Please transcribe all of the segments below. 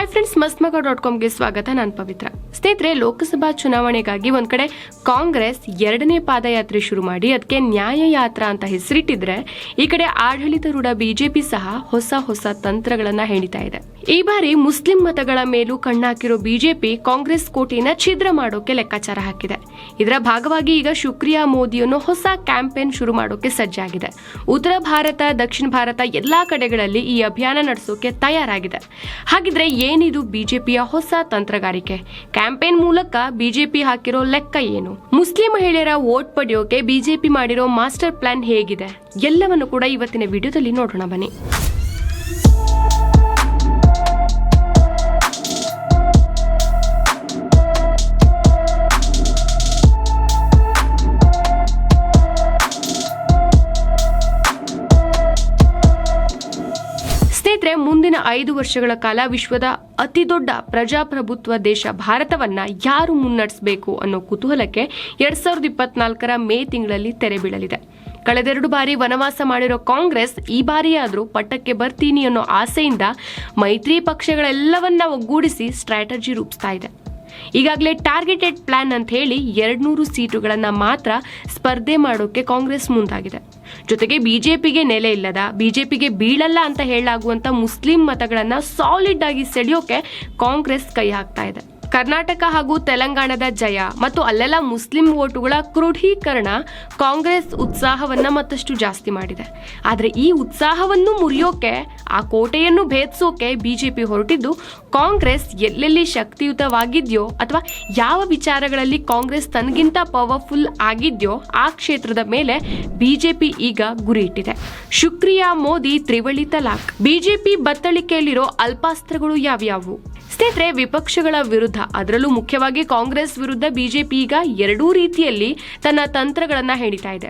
Hi friends Masmaga dot ಕಾಮ್ಗೆ ಸ್ವಾಗತ. ನಾನು ಪವಿತ್ರ. ಸ್ನೇಹಿತರೆ, ಲೋಕಸಭಾ ಚುನಾವಣೆಗಾಗಿ ಒಂದ್ ಕಡೆ ಕಾಂಗ್ರೆಸ್ ಎರಡನೇ ಪಾದಯಾತ್ರೆ ಶುರು ಮಾಡಿ ಅದಕ್ಕೆ ನ್ಯಾಯ ಯಾತ್ರಾ ಅಂತ ಹೆಸರಿಟ್ಟಿದ್ರೆ, ಈ ಕಡೆ ಆಡಳಿತಾರೂಢ ಬಿಜೆಪಿ ಸಹ ಹೊಸ ಹೊಸ ತಂತ್ರಗಳನ್ನ ಹೇಳಿತಾ ಇದೆ. ಈ ಬಾರಿ ಮುಸ್ಲಿಂ ಮತಗಳ ಮೇಲೂ ಕಣ್ಣಾಕಿರೋ ಬಿಜೆಪಿ ಕಾಂಗ್ರೆಸ್ ಕೋಟಿನ ಛಿದ್ರ ಮಾಡೋಕೆ ಲೆಕ್ಕಾಚಾರ ಹಾಕಿದೆ. ಇದರ ಭಾಗವಾಗಿ ಈಗ ಶುಕ್ರಿಯಾ ಮೋದಿಯನ್ನು ಹೊಸ ಕ್ಯಾಂಪೇನ್ ಶುರು ಮಾಡೋಕೆ ಸಜ್ಜಾಗಿದೆ. ಉತ್ತರ ಭಾರತ, ದಕ್ಷಿಣ ಭಾರತ ಎಲ್ಲಾ ಕಡೆಗಳಲ್ಲಿ ಈ ಅಭಿಯಾನ ನಡೆಸೋಕೆ ತಯಾರಾಗಿದೆ. ಹಾಗಿದ್ರೆ ಏನಿದು ಬಿಜೆಪಿಯ ಹೊಸ ತಂತ್ರಗಾರಿಕೆ? ಕ್ಯಾಂಪೇನ್ ಮೂಲಕ ಬಿಜೆಪಿ ಹಾಕಿರೋ ಲೆಕ್ಕ ಏನು? ಮುಸ್ಲಿಂ ಮಹಿಳೆಯರ ವೋಟ್ ಪಡೆಯೋಕೆ ಬಿಜೆಪಿ ಮಾಡಿರೋ ಮಾಸ್ಟರ್ ಪ್ಲಾನ್ ಹೇಗಿದೆ? ಎಲ್ಲವನ್ನು ಕೂಡ ಇವತ್ತಿನ ವಿಡಿಯೋದಲ್ಲಿ ನೋಡೋಣ ಬನ್ನಿ. ಮುಂದಿನ ಐದು ವರ್ಷಗಳ ಕಾಲ ವಿಶ್ವದ ಅತಿದೊಡ್ಡ ಪ್ರಜಾಪ್ರಭುತ್ವ ದೇಶ ಭಾರತವನ್ನ ಯಾರು ಮುನ್ನಡೆಸಬೇಕು ಅನ್ನೋ ಕುತೂಹಲಕ್ಕೆ ಎರಡ್ ಸಾವಿರದ ಇಪ್ಪತ್ನಾಲ್ಕರ ಮೇ ತಿಂಗಳಲ್ಲಿ ತೆರೆ ಬೀಳಲಿದೆ. ಕಳೆದೆರಡು ಬಾರಿ ವನವಾಸ ಮಾಡಿರೋ ಕಾಂಗ್ರೆಸ್ ಈ ಬಾರಿಯಾದರೂ ಪಟ್ಟಕ್ಕೆ ಬರ್ತೀನಿ ಅನ್ನೋ ಆಸೆಯಿಂದ ಮೈತ್ರಿ ಪಕ್ಷಗಳೆಲ್ಲವನ್ನ ಒಗ್ಗೂಡಿಸಿ ಸ್ಟ್ರಾಟಜಿ ರೂಪಿಸ್ತಾ ಇದೆ. ಈಗಾಗಲೇ ಟಾರ್ಗೆಟೆಡ್ ಪ್ಲಾನ್ ಅಂತ ಹೇಳಿ ಎರಡ್ನೂರು ಸೀಟುಗಳನ್ನ ಮಾತ್ರ ಸ್ಪರ್ಧೆ ಮಾಡೋಕೆ ಕಾಂಗ್ರೆಸ್ ಮುಂದಾಗಿದೆ. ಜೊತೆಗೆ ಬಿಜೆಪಿಗೆ ನೆಲೆ ಇಲ್ಲದ, ಬಿಜೆಪಿಗೆ ಬೀಳಲ್ಲ ಅಂತ ಹೇಳಲಾಗುವಂಥ ಮುಸ್ಲಿಂ ಮತಗಳನ್ನ ಸಾಲಿಡ್ ಆಗಿ ಸೆಳೆಯೋಕೆ ಕಾಂಗ್ರೆಸ್ ಕೈ ಹಾಕ್ತಾ ಇದೆ. ಕರ್ನಾಟಕ ಹಾಗೂ ತೆಲಂಗಾಣದ ಜಯ ಮತ್ತು ಅಲ್ಲೆಲ್ಲ ಮುಸ್ಲಿಂ ವೋಟುಗಳ ಕ್ರೋಢೀಕರಣ ಕಾಂಗ್ರೆಸ್ ಉತ್ಸಾಹವನ್ನ ಮತ್ತಷ್ಟು ಜಾಸ್ತಿ ಮಾಡಿದೆ. ಆದರೆ ಈ ಉತ್ಸಾಹವನ್ನು ಮುರಿಯೋಕೆ, ಆ ಕೋಟೆಯನ್ನು ಭೇದಿಸೋಕೆ ಬಿಜೆಪಿ ಹೊರಟಿದ್ದು ಕಾಂಗ್ರೆಸ್ ಎಲ್ಲೆಲ್ಲಿ ಶಕ್ತಿಯುತವಾಗಿದೆಯೋ ಅಥವಾ ಯಾವ ವಿಚಾರಗಳಲ್ಲಿ ಕಾಂಗ್ರೆಸ್ ತನಗಿಂತ ಪವರ್ಫುಲ್ ಆಗಿದೆಯೋ ಆ ಕ್ಷೇತ್ರದ ಮೇಲೆ ಬಿಜೆಪಿ ಈಗ ಗುರಿ ಇಟ್ಟಿದೆ. ಶುಕ್ರಿಯಾ ಮೋದಿ ತ್ರಿವಳಿ ತಲಾಖ್. ಬಿಜೆಪಿ ಬತ್ತಳಿಕೆಯಲ್ಲಿರೋ ಅಲ್ಪಾಸ್ತ್ರಗಳು ಯಾವ್ಯಾವು? ಸ್ನೇಹಿತರೆ ವಿಪಕ್ಷಗಳ ವಿರುದ್ಧ. ಅದರಲ್ಲೂ ಮುಖ್ಯವಾಗಿ ಕಾಂಗ್ರೆಸ್ ವಿರುದ್ಧ ಬಿಜೆಪಿ ಈಗ ಎರಡೂ ರೀತಿಯಲ್ಲಿ ತನ್ನ ತಂತ್ರಗಳನ್ನ ಹೇಳಿತಾ ಇದೆ.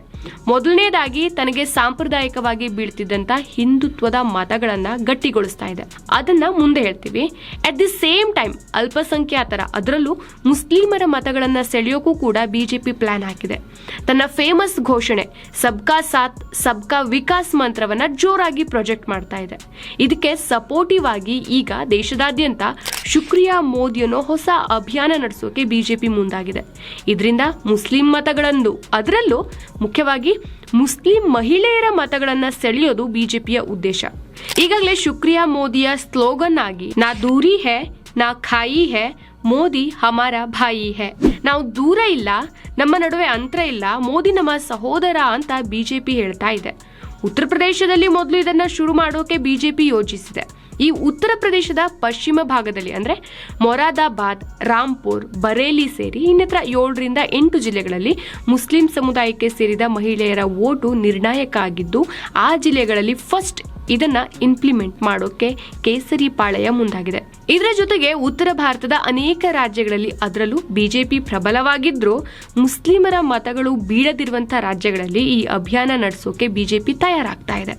ಮೊದಲನೇದಾಗಿ ತನಗೆ ಸಾಂಪ್ರದಾಯಿಕವಾಗಿ ಬೀಳ್ತಿದ್ದಂತ ಹಿಂದುತ್ವದ ಮತಗಳನ್ನ ಗಟ್ಟಿಗೊಳಿಸ್ತಾ ಇದೆ. ಅದನ್ನ ಮುಂದೆ ಹೇಳ್ತೀವಿ. ಅಟ್ ದಿ ಸೇಮ್ ಟೈಮ್ ಅಲ್ಪಸಂಖ್ಯಾತರ, ಅದರಲ್ಲೂ ಮುಸ್ಲಿಮರ ಮತಗಳನ್ನ ಸೆಳೆಯೋಕ್ಕೂ ಕೂಡ ಬಿಜೆಪಿ ಪ್ಲಾನ್ ಹಾಕಿದೆ. ತನ್ನ ಫೇಮಸ್ ಘೋಷಣೆ, ಸಬ್ಕಾ ಸಾತ್ ಸಬ್ಕಾ ವಿಕಾಸ್ ಮಂತ್ರವನ್ನ ಜೋರಾಗಿ ಪ್ರೊಜೆಕ್ಟ್ ಮಾಡ್ತಾ ಇದೆ. ಇದಕ್ಕೆ ಸಪೋರ್ಟಿವ್ ಆಗಿ ಈಗ ದೇಶದಾದ್ಯಂತ ಶುಕ್ರಿಯಾ ಮೋದಿ ಅನ್ನೋ ಹೊಸ ಅಭಿಯಾನ ನಡೆಸೋಕೆ ಬಿಜೆಪಿ ಮುಂದಾಗಿದೆ. ಇದರಿಂದ ಮುಸ್ಲಿಂ ಮತಗಳನ್ನು ಅದರಲ್ಲೂ ಮುಖ್ಯವಾಗಿ ಮುಸ್ಲಿಂ ಮಹಿಳೆಯರ ಮತಗಳನ್ನು ಸೆಳೆಯೋದು ಬಿಜೆಪಿಯ ಉದ್ದೇಶ. ಈಗಾಗಲೇ ಶುಕ್ರಿಯಾ ಮೋದಿಯ ಸ್ಲೋಗನ್ ಆಗಿ, ನಾ ದೂರಿ ಹೇ, ನಾ ಖಾಯಿ ಹೇ, ಮೋದಿ ಹಮಾರ ಭಾಯಿ ಹೇ. ನಾವು ದೂರ ಇಲ್ಲ, ನಮ್ಮ ನಡುವೆ ಅಂತರ ಇಲ್ಲ, ಮೋದಿ ನಮ್ಮ ಸಹೋದರ ಅಂತ ಬಿಜೆಪಿ ಹೇಳ್ತಾ ಇದೆ. ಉತ್ತರ ಪ್ರದೇಶದಲ್ಲಿ ಮೊದಲು ಇದನ್ನ ಶುರು ಮಾಡೋಕೆ ಬಿಜೆಪಿ ಯೋಜಿಸಿದೆ ಈ ಉತ್ತರ ಪ್ರದೇಶದ ಪಶ್ಚಿಮ ಭಾಗದಲ್ಲಿ ಅಂದರೆ ಮೊರಾದಾಬಾದ್, ರಾಂಪುರ್, ಬರೇಲಿ ಸೇರಿ ಇನ್ನಿತರ ಏಳರಿಂದ ಎಂಟು ಜಿಲ್ಲೆಗಳಲ್ಲಿ ಮುಸ್ಲಿಂ ಸಮುದಾಯಕ್ಕೆ ಸೇರಿದ ಮಹಿಳೆಯರ ಓಟು ನಿರ್ಣಾಯಕ ಆಗಿದ್ದು, ಆ ಜಿಲ್ಲೆಗಳಲ್ಲಿ ಫಸ್ಟ್ ಇದನ್ನು ಇಂಪ್ಲಿಮೆಂಟ್ ಮಾಡೋಕ್ಕೆ ಕೇಸರಿ ಪಾಳೆಯ ಮುಂದಾಗಿದೆ. ಇದರ ಜೊತೆಗೆ ಉತ್ತರ ಭಾರತದ ಅನೇಕ ರಾಜ್ಯಗಳಲ್ಲಿ ಅದರಲ್ಲೂ ಬಿಜೆಪಿ ಪ್ರಬಲವಾಗಿದ್ರೂ ಮುಸ್ಲಿಮರ ಮತಗಳು ಬೀಳದಿರುವಂತಹ ರಾಜ್ಯಗಳಲ್ಲಿ ಈ ಅಭಿಯಾನ ನಡೆಸೋಕೆ ಬಿಜೆಪಿ ತಯಾರಾಗ್ತಾ ಇದೆ.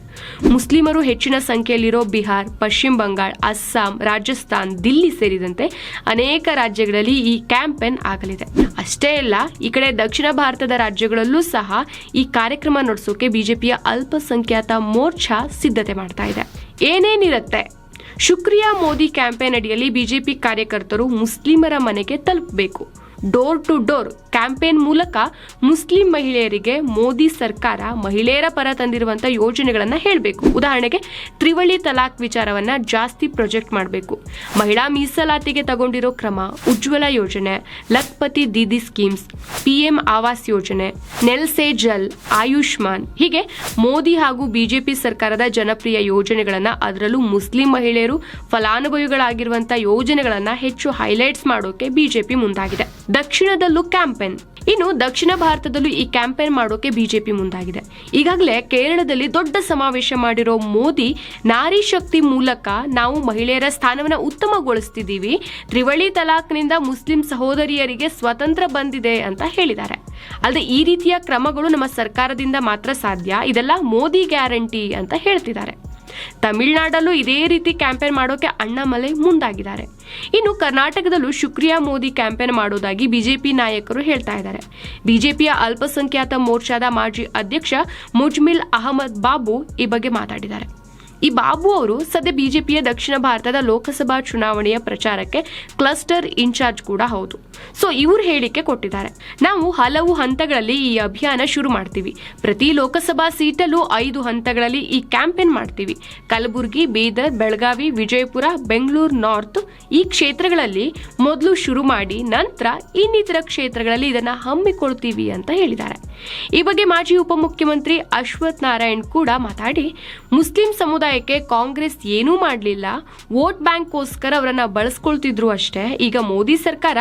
ಮುಸ್ಲಿಮರು ಹೆಚ್ಚಿನ ಸಂಖ್ಯೆಯಲ್ಲಿರೋ ಬಿಹಾರ್, ಪಶ್ಚಿಮ ಬಂಗಾಳ, ಅಸ್ಸಾಂ, ರಾಜಸ್ಥಾನ್, ದಿಲ್ಲಿ ಸೇರಿದಂತೆ ಅನೇಕ ರಾಜ್ಯಗಳಲ್ಲಿ ಈ ಕ್ಯಾಂಪೇನ್ ಆಗಲಿದೆ. ಅಷ್ಟೇ ಅಲ್ಲ, ಈ ಕಡೆ ದಕ್ಷಿಣ ಭಾರತದ ರಾಜ್ಯಗಳಲ್ಲೂ ಸಹ ಈ ಕಾರ್ಯಕ್ರಮ ನಡೆಸೋಕೆ ಬಿಜೆಪಿಯ ಅಲ್ಪಸಂಖ್ಯಾತ ಮೋರ್ಚಾ ಸಿದ್ಧತೆ ಮಾಡ್ತಾ ಇದೆ. ಏನೇನಿರುತ್ತೆ? ಶುಕ್ರಿಯಾ ಮೋದಿ ಕ್ಯಾಂಪೇನ್ ಅಡಿಯಲ್ಲಿ ಬಿಜೆಪಿ ಕಾರ್ಯಕರ್ತರು ಮುಸ್ಲಿಮರ ಮನೆಗೆ ತಲುಪಬೇಕು. ಡೋರ್ ಟು ಡೋರ್ ಕ್ಯಾಂಪೇನ್ ಮೂಲಕ ಮುಸ್ಲಿಂ ಮಹಿಳೆಯರಿಗೆ ಮೋದಿ ಸರ್ಕಾರ ಮಹಿಳೆಯರ ಪರ ತಂದಿರುವಂತ ಯೋಜನೆಗಳನ್ನ ಹೇಳಬೇಕು. ಉದಾಹರಣೆಗೆ ತ್ರಿವಳಿ ತಲಾಖ್ ವಿಚಾರವನ್ನ ಜಾಸ್ತಿ ಪ್ರೊಜೆಕ್ಟ್ ಮಾಡಬೇಕು. ಮಹಿಳಾ ಮೀಸಲಾತಿಗೆ ತಗೊಂಡಿರೋ ಕ್ರಮ, ಉಜ್ವಲ ಯೋಜನೆ, ಲಖ್ಪತಿ ದೀದಿ ಸ್ಕೀಮ್ಸ್, ಪಿಎಂ ಆವಾಸ್ ಯೋಜನೆ, ನೆಲ್ ಸೇ ಜಲ್, ಆಯುಷ್ಮಾನ್ ಹೀಗೆ ಮೋದಿ ಹಾಗೂ ಬಿಜೆಪಿ ಸರ್ಕಾರದ ಜನಪ್ರಿಯ ಯೋಜನೆಗಳನ್ನ ಅದರಲ್ಲೂ ಮುಸ್ಲಿಂ ಮಹಿಳೆಯರು ಫಲಾನುಭವಿಗಳಾಗಿರುವಂತಹ ಯೋಜನೆಗಳನ್ನ ಹೆಚ್ಚು ಹೈಲೈಟ್ಸ್ ಮಾಡೋಕೆ ಬಿಜೆಪಿ ಮುಂದಾಗಿದೆ. ದಕ್ಷಿಣದಲ್ಲೂ ಕ್ಯಾಂಪೇನ್ ಇನ್ನು ದಕ್ಷಿಣ ಭಾರತದಲ್ಲೂ ಈ ಕ್ಯಾಂಪೇನ್ ಮಾಡೋಕೆ ಬಿಜೆಪಿ ಮುಂದಾಗಿದೆ. ಈಗಾಗಲೇ ಕೇರಳದಲ್ಲಿ ದೊಡ್ಡ ಸಮಾವೇಶ ಮಾಡಿರೋ ಮೋದಿ, ನಾರಿ ಶಕ್ತಿ ಮೂಲಕ ನಾವು ಮಹಿಳೆಯರ ಸ್ಥಾನವನ್ನ ಉತ್ತಮಗೊಳಿಸ್ತಿದ್ದೀವಿ. ತ್ರಿವಳಿ ತಲಾಕ್ನಿಂದ ಮುಸ್ಲಿಂ ಸಹೋದರಿಯರಿಗೆ ಸ್ವತಂತ್ರ ಬಂದಿದೆ ಅಂತ ಹೇಳಿದ್ದಾರೆ. ಅಲ್ಲದೆ ಈ ರೀತಿಯ ಕ್ರಮಗಳು ನಮ್ಮ ಸರ್ಕಾರದಿಂದ ಮಾತ್ರ ಸಾಧ್ಯ. ಇದೆಲ್ಲ ಮೋದಿ ಗ್ಯಾರಂಟಿ ಅಂತ ಹೇಳ್ತಿದ್ದಾರೆ. ತಮಿಳುನಾಡಲ್ಲೂ ಇದೇ ರೀತಿ ಕ್ಯಾಂಪೇನ್ ಮಾಡೋಕೆ ಅಣ್ಣಾಮಲೆ ಮುಂದಾಗಿದ್ದಾರೆ. ಇನ್ನು ಕರ್ನಾಟಕದಲ್ಲೂ ಶುಕ್ರಿಯಾ ಮೋದಿ ಕ್ಯಾಂಪೇನ್ ಮಾಡೋದಾಗಿ ಬಿಜೆಪಿ ನಾಯಕರು ಹೇಳ್ತಾ ಇದ್ದಾರೆ. ಬಿಜೆಪಿಯ ಅಲ್ಪಸಂಖ್ಯಾತ ಮೋರ್ಚಾದ ಮಾಜಿ ಅಧ್ಯಕ್ಷ ಮುಜ್ಮಿಲ್ ಅಹಮದ್ ಬಾಬು ಈ ಬಗ್ಗೆ ಮಾತಾಡಿದ್ದಾರೆ. ಈ ಬಾಬು ಅವರು ಸದ್ಯ ಬಿಜೆಪಿಯ ದಕ್ಷಿಣ ಭಾರತದ ಲೋಕಸಭಾ ಚುನಾವಣೆಯ ಪ್ರಚಾರಕ್ಕೆ ಕ್ಲಸ್ಟರ್ ಇನ್ಚಾರ್ಜ್ ಕೂಡ ಹೌದು. ಸೊ, ಇವ್ರು ಹೇಳಿಕೆ ಕೊಟ್ಟಿದ್ದಾರೆ. ನಾವು ಹಲವು ಹಂತಗಳಲ್ಲಿ ಈ ಅಭಿಯಾನ ಶುರು ಮಾಡ್ತೀವಿ. ಪ್ರತಿ ಲೋಕಸಭಾ ಸೀಟಲ್ಲೂ ಐದು ಹಂತಗಳಲ್ಲಿ ಈ ಕ್ಯಾಂಪೇನ್ ಮಾಡ್ತೀವಿ. ಕಲಬುರಗಿ, ಬೀದರ್, ಬೆಳಗಾವಿ, ವಿಜಯಪುರ, ಬೆಂಗಳೂರು, ನಾರ್ತ್ ಈ ಕ್ಷೇತ್ರಗಳಲ್ಲಿ ಮೊದಲು ಶುರು ಮಾಡಿ ನಂತರ ಇನ್ನಿತರ ಕ್ಷೇತ್ರಗಳಲ್ಲಿ ಇದನ್ನು ಹಮ್ಮಿಕೊಳ್ತೀವಿ ಅಂತ ಹೇಳಿದ್ದಾರೆ. ಈ ಬಗ್ಗೆ ಮಾಜಿ ಉಪಮುಖ್ಯಮಂತ್ರಿ ಅಶ್ವಥ್ ನಾರಾಯಣ್ ಕೂಡ ಮಾತಾಡಿ, ಮುಸ್ಲಿಂ ಸಮುದಾಯಕ್ಕೆ ಕಾಂಗ್ರೆಸ್ ಏನೂ ಮಾಡಲಿಲ್ಲ, ವೋಟ್ ಬ್ಯಾಂಕ್ಗೋಸ್ಕರ ಅವರನ್ನು ಬಳಸ್ಕೊಳ್ತಿದ್ರು ಅಷ್ಟೇ. ಈಗ ಮೋದಿ ಸರ್ಕಾರ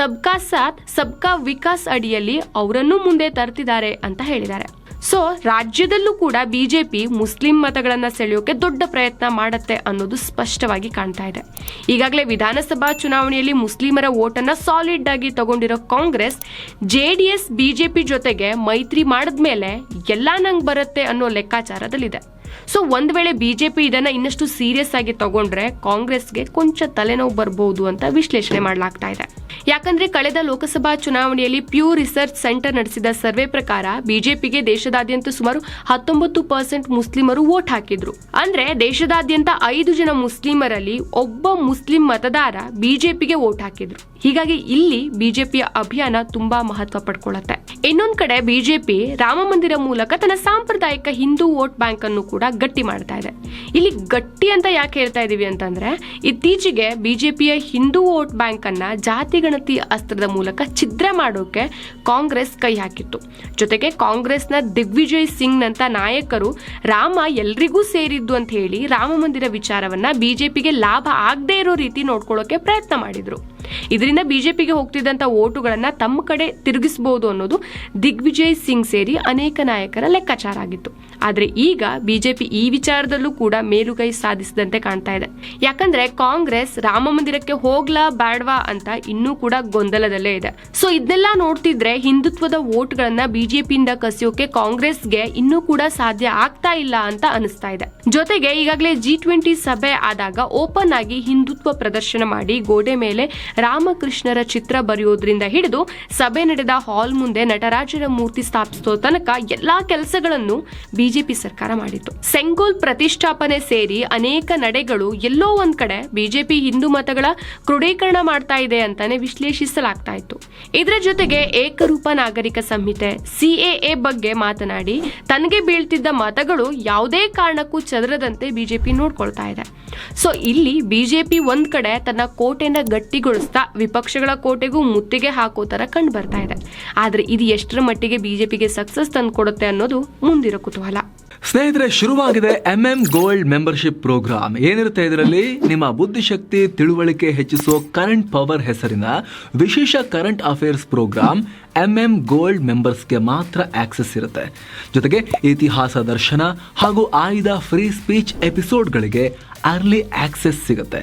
ಸಬ್ಕಾ ಸಾಥ್, ಸಬ್ಕಾ ವಿಕಾಸ್ ಅಡಿಯಲ್ಲಿ ಅವರನ್ನು ಮುಂದೆ ತರ್ತಿದ್ದಾರೆ ಅಂತ ಹೇಳಿದ್ದಾರೆ. ಸೊ ರಾಜ್ಯದಲ್ಲೂ ಕೂಡ ಬಿಜೆಪಿ ಮುಸ್ಲಿಂ ಮತಗಳನ್ನು ಸೆಳೆಯೋಕೆ ದೊಡ್ಡ ಪ್ರಯತ್ನ ಮಾಡುತ್ತೆ ಅನ್ನೋದು ಸ್ಪಷ್ಟವಾಗಿ ಕಾಣ್ತಾ ಇದೆ. ಈಗಾಗಲೇ ವಿಧಾನಸಭಾ ಚುನಾವಣೆಯಲ್ಲಿ ಮುಸ್ಲಿಮರ ಓಟನ್ನು ಸಾಲಿಡ್ ಆಗಿ ತಗೊಂಡಿರೋ Congress, J D S, BJP ಜೊತೆಗೆ ಮೈತ್ರಿ ಮಾಡಿದ್ಮೇಲೆ ಎಲ್ಲ ನಂಗೆ ಬರುತ್ತೆ ಅನ್ನೋ ಲೆಕ್ಕಾಚಾರದಲ್ಲಿದೆ. ಸೊ ಒಂದ್ ವೇಳೆ ಬಿಜೆಪಿ ಇದನ್ನ ಇನ್ನಷ್ಟು ಸೀರಿಯಸ್ ಆಗಿ ತಗೊಂಡ್ರೆ ಕಾಂಗ್ರೆಸ್ಗೆ ಕೊಂಚ ತಲೆನೋವು ಬರಬಹುದು ಅಂತ ವಿಶ್ಲೇಷಣೆ ಮಾಡಲಾಗ್ತಾ ಇದೆ. ಯಾಕಂದ್ರೆ ಕಳೆದ ಲೋಕಸಭಾ ಚುನಾವಣೆಯಲ್ಲಿ ಪ್ಯೂ ರಿಸರ್ಚ್ ಸೆಂಟರ್ ನಡೆಸಿದ ಸರ್ವೆ ಪ್ರಕಾರ ಬಿಜೆಪಿಗೆ ದೇಶದಾದ್ಯಂತ ಸುಮಾರು ಹತ್ತೊಂಬತ್ತು ಪರ್ಸೆಂಟ್ ಮುಸ್ಲಿಮರು ವೋಟ್ ಹಾಕಿದ್ರು. ಅಂದ್ರೆ ದೇಶದಾದ್ಯಂತ ಐದು ಜನ ಮುಸ್ಲಿಮರಲ್ಲಿ ಒಬ್ಬ ಮುಸ್ಲಿಂ ಮತದಾರ ಬಿಜೆಪಿಗೆ ವೋಟ್ ಹಾಕಿದ್ರು. ಹೀಗಾಗಿ ಇಲ್ಲಿ ಬಿಜೆಪಿಯ ಅಭಿಯಾನ ತುಂಬಾ ಮಹತ್ವ ಪಡ್ಕೊಳ್ಳುತ್ತೆ. ಇನ್ನೊಂದ್ ಕಡೆ ಬಿಜೆಪಿ ರಾಮ ಮಂದಿರ ಮೂಲಕ ತನ್ನ ಸಾಂಪ್ರದಾಯಿಕ ಹಿಂದೂ ವೋಟ್ ಬ್ಯಾಂಕ್ ಅನ್ನು ಕೂಡ ಗಟ್ಟಿ ಮಾಡ್ತಾ ಇದೆ. ಇಲ್ಲಿ ಗಟ್ಟಿ ಅಂತ ಯಾಕೆ ಹೇಳ್ತಾ ಇದೀವಿ ಅಂತಂದ್ರೆ ಇತ್ತೀಚೆಗೆ ಬಿಜೆಪಿಯ ಹಿಂದೂ ವೋಟ್ ಬ್ಯಾಂಕ್ ಅನ್ನ ಜಾತಿ ಗಣತಿ ಅಸ್ತ್ರದ ಮೂಲಕ ಮಾಡೋಕೆ ಕಾಂಗ್ರೆಸ್ ಕೈ ಹಾಕಿತ್ತು. ಜೊತೆಗೆ ಕಾಂಗ್ರೆಸ್ನ ದಿಗ್ವಿಜಯ್ ಸಿಂಗ್ ನಂತ ನಾಯಕರು ರಾಮ ಎಲ್ರಿಗೂ ಸೇರಿದ್ದು ಅಂತ ಹೇಳಿ ರಾಮ ಮಂದಿರ ವಿಚಾರವನ್ನ ಬಿಜೆಪಿಗೆ ಲಾಭ ಆಗದೇ ಇರೋ ರೀತಿ ನೋಡ್ಕೊಳ್ಳೋಕೆ ಪ್ರಯತ್ನ ಮಾಡಿದ್ರು. ಇದರಿಂದ ಬಿಜೆಪಿಗೆ ಹೋಗ್ತಿದ್ದಂಥ ಓಟುಗಳನ್ನ ತಮ್ಮ ಕಡೆ ತಿರುಗಿಸಬಹುದು ಅನ್ನೋದು ದಿಗ್ವಿಜಯ್ ಸಿಂಗ್ ಸೇರಿ ಅನೇಕ ನಾಯಕರ ಲೆಕ್ಕಾಚಾರ ಆಗಿತ್ತು. ಆದರೆ ಈಗ ಬಿಜೆಪಿ ಈ ವಿಚಾರದಲ್ಲೂ ಕೂಡ ಮೇಲುಗೈ ಸಾಧಿಸಿದಂತೆ ಕಾಣ್ತಾ ಇದೆ. ಯಾಕಂದ್ರೆ ಕಾಂಗ್ರೆಸ್ ರಾಮ ಮಂದಿರಕ್ಕೆ ಹೋಗ್ಲಾ ಬ್ಯಾಡ್ವಾ ಅಂತ ಇನ್ನೂ ಕೂಡ ಗೊಂದಲದಲ್ಲೇ ಇದೆ. ಸೊ ಇದನ್ನೆಲ್ಲ ನೋಡ್ತಿದ್ರೆ ಹಿಂದುತ್ವದ ಓಟ್ಗಳನ್ನ ಬಿಜೆಪಿಯಿಂದ ಕಸಿಯೋಕೆ ಕಾಂಗ್ರೆಸ್ಗೆ ಇನ್ನೂ ಕೂಡ ಸಾಧ್ಯ ಆಗ್ತಾ ಇಲ್ಲ ಅಂತ ಅನಿಸ್ತಾ ಇದೆ. ಜೊತೆಗೆ ಈಗಾಗಲೇ ಜಿ ಟ್ವೆಂಟಿ ಸಭೆ ಆದಾಗ ಓಪನ್ ಆಗಿ ಹಿಂದುತ್ವ ಪ್ರದರ್ಶನ ಮಾಡಿ ಗೋಡೆ ಮೇಲೆ ರಾಮಕೃಷ್ಣರ ಚಿತ್ರ ಬರೆಯೋದ್ರಿಂದ ಹಿಡಿದು ಸಭೆ ನಡೆದ ಹಾಲ್ ಮುಂದೆ ನಟರಾಜರ ಮೂರ್ತಿ ಸ್ಥಾಪಿಸೋ ತನಕ ಎಲ್ಲಾ ಕೆಲಸಗಳನ್ನು ಬಿಜೆಪಿ ಸರ್ಕಾರ ಮಾಡಿತ್ತು. ಸೆಂಗೋಲ್ ಪ್ರತಿಷ್ಠಾಪನೆ ಸೇರಿ ಅನೇಕ ನಡೆಗಳು ಎಲ್ಲೋ ಒಂದ್ ಕಡೆ ಬಿಜೆಪಿ ಹಿಂದೂ ಮತಗಳ ಕ್ರೋಢೀಕರಣ ಮಾಡ್ತಾ ಇದೆ ಅಂತಾನೆ ವಿಶ್ಲೇಷಿಸಲಾಗ್ತಾ ಇತ್ತು. ಇದರ ಜೊತೆಗೆ ಏಕರೂಪ ನಾಗರಿಕ ಸಂಹಿತೆ ಸಿಎಎ ಬಗ್ಗೆ ಮಾತನಾಡಿ ತನಗೆ ಬೀಳ್ತಿದ್ದ ಮತಗಳು ಯಾವುದೇ ಕಾರಣಕ್ಕೂ ಚದರದಂತೆ ಬಿಜೆಪಿ ನೋಡ್ಕೊಳ್ತಾ ಇದೆ. ಸೊ ಇಲ್ಲಿ ಬಿಜೆಪಿ ಒಂದ್ ಕಡೆ ತನ್ನ ಕೋಟೆನ ಗಟ್ಟಿಗೊಳಿಸ್ತಾ ವಿಪಕ್ಷಗಳ ಕೋಟೆಗೂ ಮುತ್ತಿಗೆ ಹಾಕೋ ಥರ ಕಂಡು ಬರ್ತಾ ಇದೆ. ಆದರೆ ಇದು ಎಷ್ಟರ ಮಟ್ಟಿಗೆ ಬಿಜೆಪಿಗೆ ಸಕ್ಸಸ್ ತಂದುಕೊಡುತ್ತೆ ಅನ್ನೋದು ಮುಂದಿರೋ ಕುತೂಹಲ. ಸ್ನೇಹಿತರೆ, ಶುರುವಾಗಿದೆ M M gold membership programme ಏನಿರುತ್ತೆ ಇದರಲ್ಲಿ? ನಿಮ್ಮ ಬುದ್ಧಿಶಕ್ತಿ, ತಿಳುವಳಿಕೆ ಹೆಚ್ಚಿಸೋ ಕರೆಂಟ್ ಪವರ್ ಹೆಸರಿನ ವಿಶೇಷ current affairs programme M M gold ಮೆಂಬರ್ಸ್ಗೆ ಮಾತ್ರ ಆಕ್ಸೆಸ್ ಇರುತ್ತೆ. ಜೊತೆಗೆ ಇತಿಹಾಸ ದರ್ಶನ ಹಾಗೂ ಆಯ್ದ ಫ್ರೀ ಸ್ಪೀಚ್ ಎಪಿಸೋಡ್ಗಳಿಗೆ ಅರ್ಲಿ ಆಕ್ಸೆಸ್ ಸಿಗುತ್ತೆ.